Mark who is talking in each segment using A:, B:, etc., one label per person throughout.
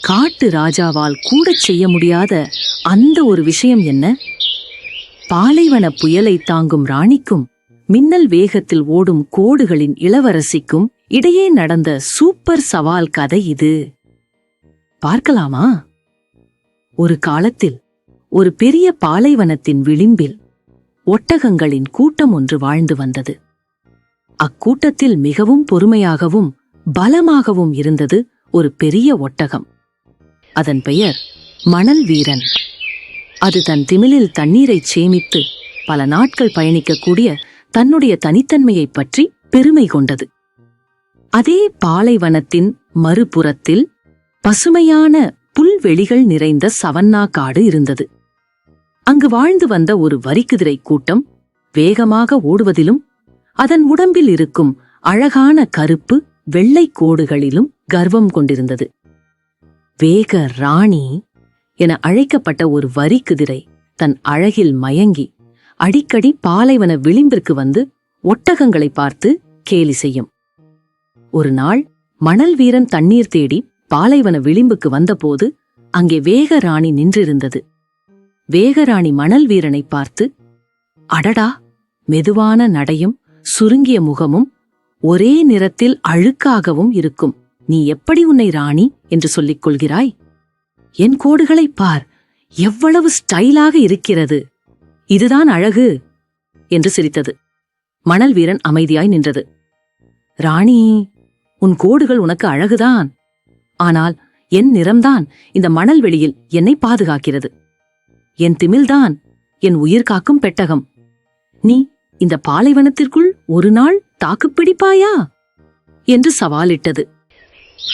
A: காட்டு ராஜாவால் கூட செய்ய முடியாத அந்த ஒரு விஷயம் என்ன? பாலைவன புயலை தாங்கும் ராணிக்கும் மின்னல் வேகத்தில் ஓடும் கோடுகளின் இளவரசிக்கும் இடையே நடந்த சூப்பர் சவால் கதை இது. பார்க்கலாமா? ஒரு காலத்தில் ஒரு பெரிய பாலைவனத்தின் விளிம்பில் ஒட்டகங்களின் கூட்டம் ஒன்று வாழ்ந்து வந்தது. அக்கூட்டத்தில் மிகவும் பொறுமையாகவும் பலமாகவும் இருந்தது ஒரு பெரிய ஒட்டகம். அதன் பெயர் மணல் வீரன். அது தன் திமிலில் தண்ணீரைச் சேமித்து பல நாட்கள் பயணிக்கக்கூடிய தன்னுடைய தனித்தன்மையைப் பற்றி பெருமை கொண்டது. அதே பாலைவனத்தின் மறுபுறத்தில் பசுமையான புல்வெளிகள் நிறைந்த சவன்னா காடு இருந்தது. அங்கு வாழ்ந்து வந்த ஒரு வரிக்குதிரை கூட்டம் வேகமாக ஓடுவதிலும் அதன் உடம்பில் இருக்கும் அழகான கருப்பு வெள்ளை கோடுகளிலும் கர்வம் கொண்டிருந்தது. வேக ராணி என அழைக்கப்பட்ட ஒரு வரிக்குதிரை தன் அழகில் மயங்கி அடிக்கடி பாலைவன விளிம்பிற்கு வந்து ஒட்டகங்களை பார்த்து கேலி செய்யும். ஒரு நாள் மணல் வீரன் தண்ணீர் தேடி பாலைவன விளிம்புக்கு வந்தபோது அங்கே வேகராணி நின்றிருந்தது. வேகராணி மணல் வீரனை பார்த்து அடடா! மெதுவான நடையும் சுருங்கிய முகமும் ஒரே நிறத்தில் அழுக்காகவும் இருக்கும். நீ எப்படி உன்னை ராணி என்று சொல்லிக் கொள்கிறாய்? என் கோடுகளைப் பார். எவ்வளவு ஸ்டைலாக இருக்கிறது. இதுதான் அழகு என்று சிரித்தது. மணல் வீரன் அமைதியாய் நின்றது. ராணி உன் கோடுகள் உனக்கு அழகுதான். ஆனால் என் நிறம்தான் இந்த மணல் வெளியில் என்னை பாதுகாக்கிறது. என் திமில்தான் என் உயிர் காக்கும் பெட்டகம். நீ இந்த பாலைவனத்திற்குள் ஒரு நாள் தாக்குப்பிடிப்பாயா? என்று சவாலிட்டது.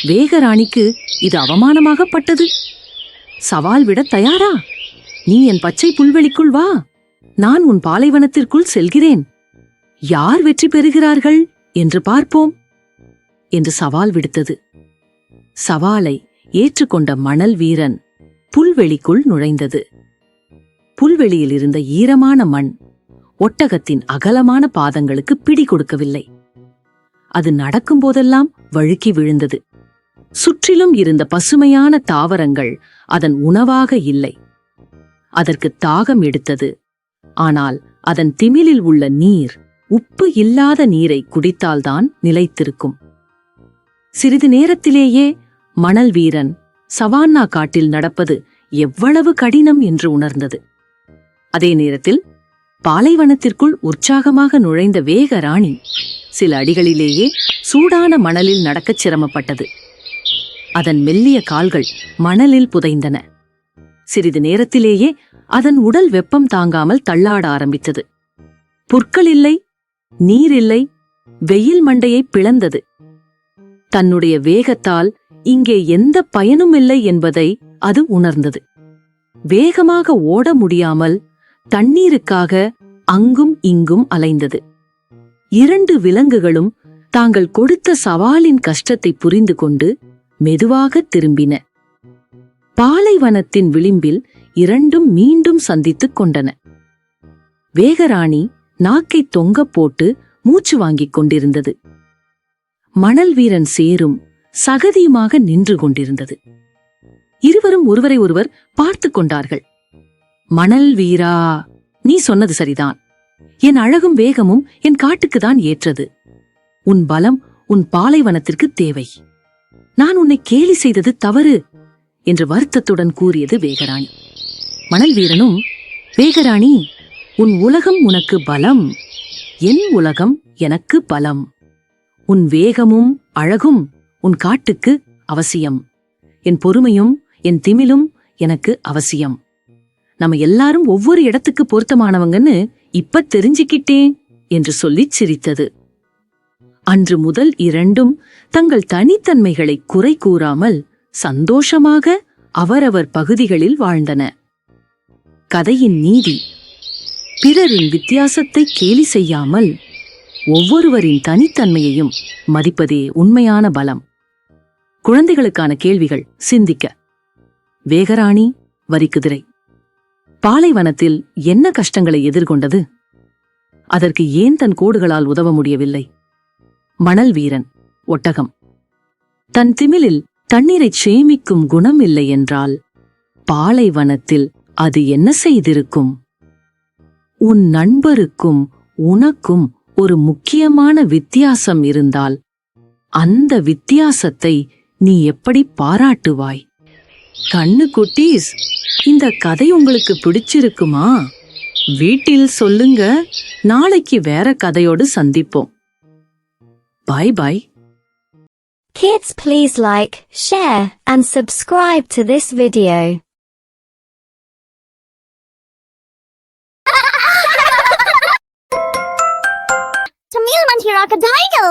A: வேகராணிக்கு இது அவமானமாகப்பட்டது. சவால் விட தயாரா? நீ என் பச்சை புல்வெளிக்குள் வா. நான் உன் பாலைவனத்திற்குள் செல்கிறேன். யார் வெற்றி பெறுகிறார்கள் என்று பார்ப்போம் என்று சவால் விடுத்தது. சவாலை ஏற்றுக்கொண்ட மணல் வீரன் புல்வெளிக்குள் நுழைந்தது. புல்வெளியில் இருந்த ஈரமான மண் ஒட்டகத்தின் அகலமான பாதங்களுக்கு பிடி கொடுக்கவில்லை. அது நடக்கும்போதெல்லாம் வழுக்கி விழுந்தது. சுற்றிலும் இருந்த பசுமையான தாவரங்கள் அதன் உணவாக இல்லை. அதற்கு தாகம் எடுத்தது. ஆனால் அதன் திமிலில் உள்ள நீர் உப்பு இல்லாத நீரை குடித்தால்தான் நிலைத்திருக்கும். சிறிது நேரத்திலேயே மணல் வீரன் சவான்னா காட்டில் நடப்பது எவ்வளவு கடினம் என்று உணர்ந்தது. அதே நேரத்தில் பாலைவனத்திற்குள் உற்சாகமாக நுழைந்த வேக ராணி சில அடிகளிலேயே சூடான மணலில் நடக்கச் சிரமப்பட்டது. அதன் மெல்லிய கால்கள் மணலில் புதைந்தன. சிறிது நேரத்திலேயே அதன் உடல் வெப்பம் தாங்காமல் தள்ளாட ஆரம்பித்தது. புற்கள் இல்லை நீர் இல்லை வெயில் மண்டையை பிளந்தது. தன்னுடைய வேகத்தால் இங்கே எந்த பயனும் இல்லை என்பதை அது உணர்ந்தது. வேகமாக ஓட முடியாமல் தண்ணீருக்காக அங்கும் இங்கும் அலைந்தது. இரண்டு விலங்குகளும் தாங்கள் கொடுத்த சவாலின் கஷ்டத்தை புரிந்து கொண்டு மெதுவாக திரும்பின. பாலைவனத்தின் விளிம்பில் இரண்டும் மீண்டும் சந்தித்துக் கொண்டன. வேகராணி நாக்கை தொங்கப் போட்டு மூச்சு வாங்கிக் கொண்டிருந்தது. மணல் வீரன் சேரும் சகதியுமாக நின்று கொண்டிருந்தது. இருவரும் ஒருவரை ஒருவர் பார்த்துக் கொண்டார்கள். மணல் வீரா நீ சொன்னது சரிதான். என் அழகும் வேகமும் என் காட்டுக்குதான் ஏற்றது. உன் பலம் உன் பாலைவனத்திற்கு தேவை. நான் உன்னை கேலி செய்தது தவறு என்று வருத்தத்துடன் கூறியது வேகராணி. மணல் வீரனும் வேகராணி உன் உலகம் உனக்கு பலம் என் உலகம் எனக்கு பலம். உன் வேகமும் அழகும் உன் காட்டுக்கு அவசியம். என் பொறுமையும் என் திமிலும் எனக்கு அவசியம். நம்ம எல்லாரும் ஒவ்வொரு இடத்துக்கு பொருத்தமானவங்கன்னு இப்ப தெரிஞ்சுக்கிட்டேன் என்று சொல்லிச் சிரித்தது. அன்று முதல் இரண்டும் தங்கள் தனித்தன்மைகளை குறை கூறாமல் சந்தோஷமாக அவரவர் பகுதிகளில் வாழ்ந்தன. கதையின் நீதி. பிறரின் வித்தியாசத்தை கேலி செய்யாமல் ஒவ்வொருவரின் தனித்தன்மையையும் மதிப்பதே உண்மையான பலம். குழந்தைகளுக்கான கேள்விகள் சிந்திக்க. வேகராணி வரிக்குதிரை. பாலைவனத்தில் என்ன கஷ்டங்களை எதிர்கொண்டது? அதற்கு ஏன் தன் கோடுகளால் உதவ முடியவில்லை? மணல் வீரன் ஒட்டகம். தன் திமிலில் தண்ணீரைச் சேமிக்கும் குணம் இல்லை என்றால் பாலைவனத்தில் அது என்ன செய்திருக்கும்? உன் நண்பருக்கும் உனக்கும் ஒரு முக்கியமான வித்தியாசம் இருந்தால் அந்த வித்தியாசத்தை நீ எப்படி பாராட்டுவாய்? கண்ணு குட்டீஸ் இந்த கதை உங்களுக்கு பிடிச்சிருக்குமா வீட்டில் சொல்லுங்க நாளைக்கு வேற கதையோடு சந்திப்போம் பாய் பாய்
B: Kids please like, share and subscribe to this video.
C: Tamil Mantiraka Tiger!